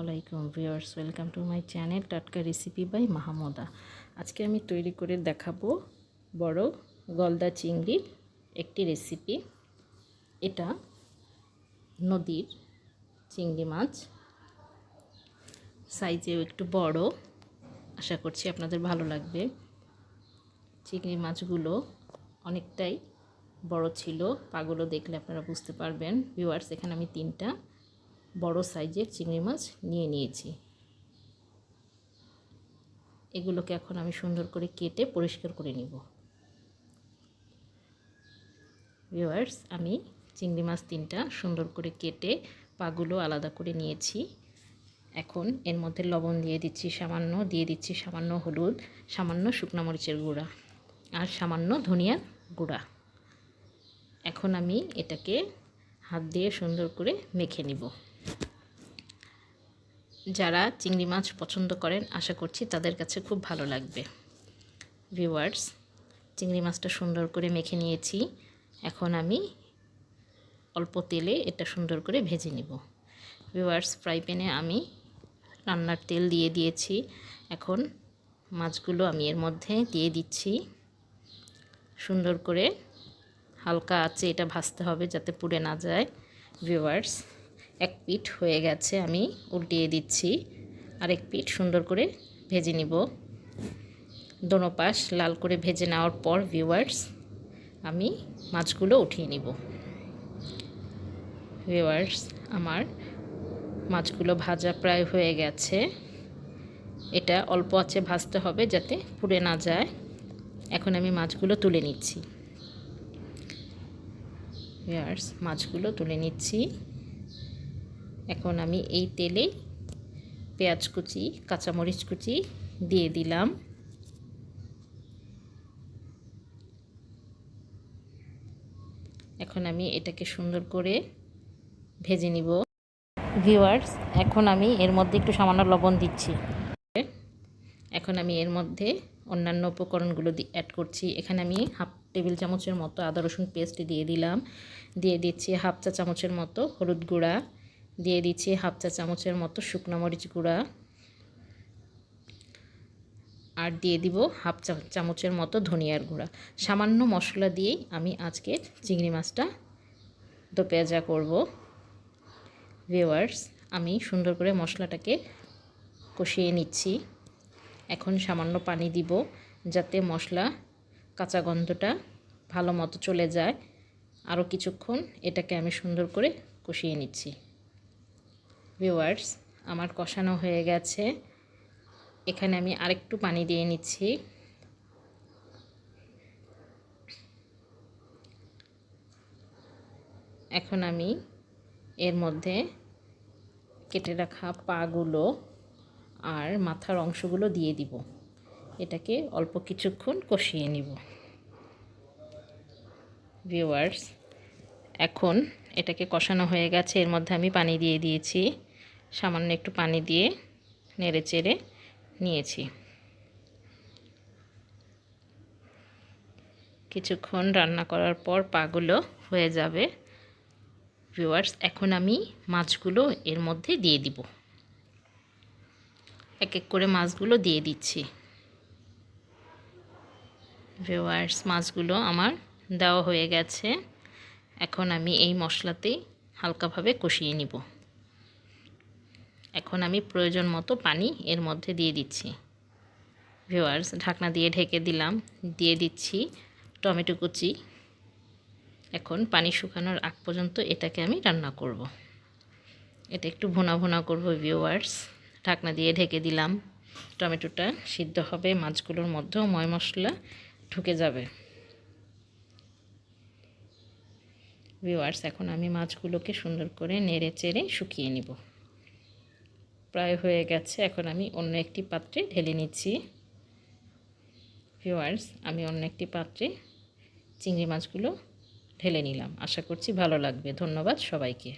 আলাইকুম viewers, welcome to my channel টাটকা recipe by Mahmuda. আজকে আমি তৈরি করে দেখাবো বড় গলদা চিংড়ির একটি রেসিপি। এটা নদীর চিংড়ি মাছ। সাইজেও একটু বড়। আশা করছি আপনাদের ভালো লাগবে। চিংড়ি মাছগুলো অনেকটাই বড় ছিল। পাগুলো দেখলে আপনারা বুঝতে পারবেন। ভিউয়ার্স, এখানে আমি তিনটা বড় সাইজের চিংড়ি মাছ নিয়ে নিয়েছি। এগুলোকে এখন আমি সুন্দর করে কেটে পরিষ্কার করে নিব। ভিউয়ার্স, আমি চিংড়ি মাছ তিনটা সুন্দর করে কেটে পাগুলো আলাদা করে নিয়েছি। এখন এর মধ্যে লবণ দিয়ে দিচ্ছি, সামান্য দিয়ে দিচ্ছি সামান্য হলুদ, সামান্য শুকনো মরিচের গুঁড়া আর সামান্য ধনিয়ার গুঁড়া। এখন আমি এটাকে হাত দিয়ে সুন্দর করে মেখে নিব। যারা চিংড়ি মাছ পছন্দ করেন, আশা করছি তাদের কাছে খুব ভালো লাগবে। ভিউয়ার্স চিংড়ি মাছটা সুন্দর করে মেখে নিয়েছি। এখন আমি অল্প তেলে এটা সুন্দর করে ভেজে নিব। ভিউয়ার্স ফ্রাই প্যানে আমি রান্নার তেল দিয়ে দিয়েছি। এখন মাছগুলো আমি এর মধ্যে দিয়ে দিচ্ছি। সুন্দর করে হালকা আছে এটা ভাজতে হবে যাতে পুড়ে না যায়। ভিউয়ার্স এক পিঠ হয়ে গেছে, আমি উল্টিয়ে দিচ্ছি। আরেক পিঠ সুন্দর করে ভেজে নিব। দোনো পাশ লাল করে ভেজে নেওয়ার পর ভিউয়ার্স আমি মাছগুলো উঠিয়ে নিব। ভিউয়ার্স আমার মাছগুলো ভাজা প্রায় হয়ে গেছে। এটা অল্প আছে ভাজতে হবে যাতে পুড়ে না যায়। এখন আমি মাছগুলো তুলে নিচ্ছি। ভিউয়ার্স মাছগুলো তুলে নিচ্ছি। এখন আমি এই তেলে পেঁয়াজ কুচি, কাঁচামরিচ কুচি দিয়ে দিলাম। এখন আমি এটাকে সুন্দর করে ভেজে নিব। ভিউয়ার্স, এখন আমি এর মধ্যে একটু সামান্য লবণ দিচ্ছি। এখন আমি এর মধ্যে অন্যান্য উপকরণগুলো অ্যাড করছি। এখানে আমি হাফ টেবিল চামচের মতো আদা রসুন পেস্ট দিয়ে দিলাম। দিয়ে দিচ্ছি হাফ চা চামচের মতো হলুদ গুঁড়া। দিয়ে দিচ্ছি হাফ চা চামচের মতো শুকনো মরিচ গুঁড়া। আর দিয়ে দিব হাফ চা চামচের মতো ধনিয়ার গুঁড়া। সামান্য মশলা দিয়েই আমি আজকের চিংড়ি মাছটা দোপেঁয়াজা করব। ভিওয়ার্স আমি সুন্দর করে মশলাটাকে কষিয়ে নিচ্ছি। এখন সামান্য পানি দিব যাতে মশলা কাঁচা গন্ধটা ভালো মতো চলে যায়। আরও কিছুক্ষণ এটাকে আমি সুন্দর করে কষিয়ে নিচ্ছি। ভিউয়ার্স, আমার কষানো হয়ে গেছে। এখানে আমি আরেকটু পানি দিয়ে নিচ্ছি। এখন আমি এর মধ্যে কেটে রাখা পাগুলো আর মাথার অংশগুলো দিয়ে দিব। এটাকে অল্প কিছুক্ষণ কষিয়ে নিব। ভিউয়ার্স, এখন এটাকে কষানো হয়ে গেছে। এর মধ্যে আমি পানি দিয়ে দিয়েছি। সামান্য একটু পানি দিয়ে নেড়ে চেড়ে নিয়েছি। কিছুক্ষণ রান্না করার পর পাগুলো হয়ে যাবে। ভিউয়ার্স, এখন আমি মাছগুলো এর মধ্যে দিয়ে দিব। এক এক করে মাছগুলো দিয়ে দিচ্ছি। ভিউয়ার্স, মাছগুলো আমার দেওয়া হয়ে গেছে। এখন আমি এই মশলাতেই হালকাভাবে কষিয়ে নিব। এখন আমি প্রয়োজন মতো পানি এর মধ্যে দিয়ে দিচ্ছি। ভিওয়ার্স ঢাকনা দিয়ে ঢেকে দিলাম। দিয়ে দিচ্ছি টমেটো কুচি। এখন পানি শুকানোর আগ পর্যন্ত এটাকে আমি রান্না করব। এটা একটু ভোনা ভোনা করব ভিওয়ার্স ঢাকনা দিয়ে ঢেকে দিলাম। টমেটোটা সিদ্ধ হবে, মাছগুলোর মধ্যেও ময় মশলা ঢুকে যাবে। ভিওয়ার্স এখন আমি মাছগুলোকে সুন্দর করে নেড়ে চেড়ে শুকিয়ে নিব। প্রায় হয়ে গেছে। এখন আমি অন্য একটি পাত্রে ঢেলে নিচ্ছি। ভিওয়ার্স আমি অন্য একটি পাত্রে চিংড়ি মাছগুলো ঢেলে নিলাম। আশা করছি ভালো লাগবে। ধন্যবাদ সবাইকে।